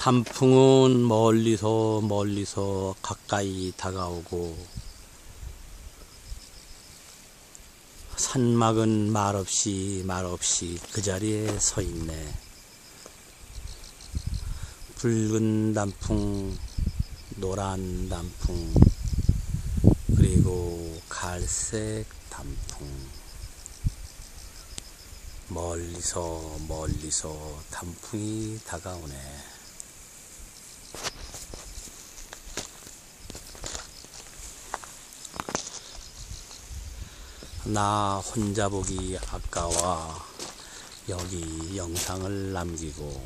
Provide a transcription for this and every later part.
단풍은 멀리서 멀리서 가까이 다가오고 산막은 말없이 말없이 그 자리에 서 있네. 붉은 단풍, 노란 단풍, 그리고 갈색 단풍. 멀리서 멀리서 단풍이 다가오네. 나 혼자 보기 아까워 여기 영상을 남기고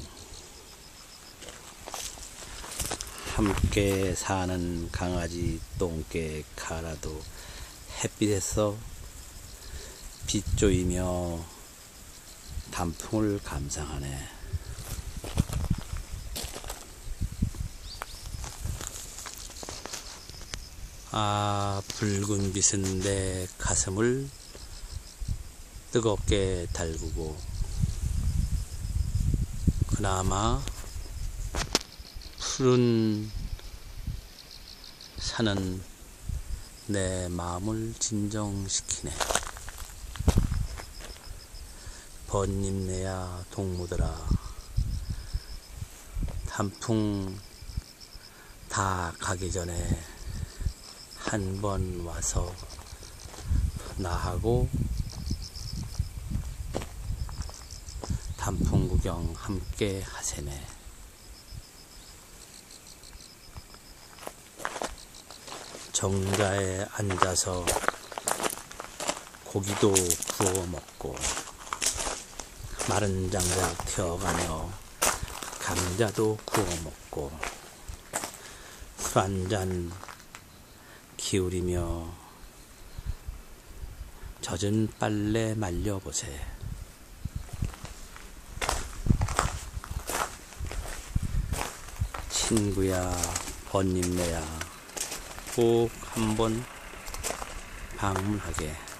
함께 사는 강아지 똥개 가라도 햇빛에서 빛조이며 단풍을 감상하네. 아, 붉은 빛은 내 가슴을 뜨겁게 달구고, 그나마 푸른 산은 내 마음을 진정시키네. 번님네야 동무들아, 단풍 다 가기 전에 한 번 와서 나하고 단풍 구경 함께 하세네. 정자에 앉아서 고기도 구워 먹고 마른 장작 태워가며 감자도 구워 먹고 술 한잔 기울이며 젖은 빨래 말려보세. 친구야, 번님네야, 꼭 한번 방문하게.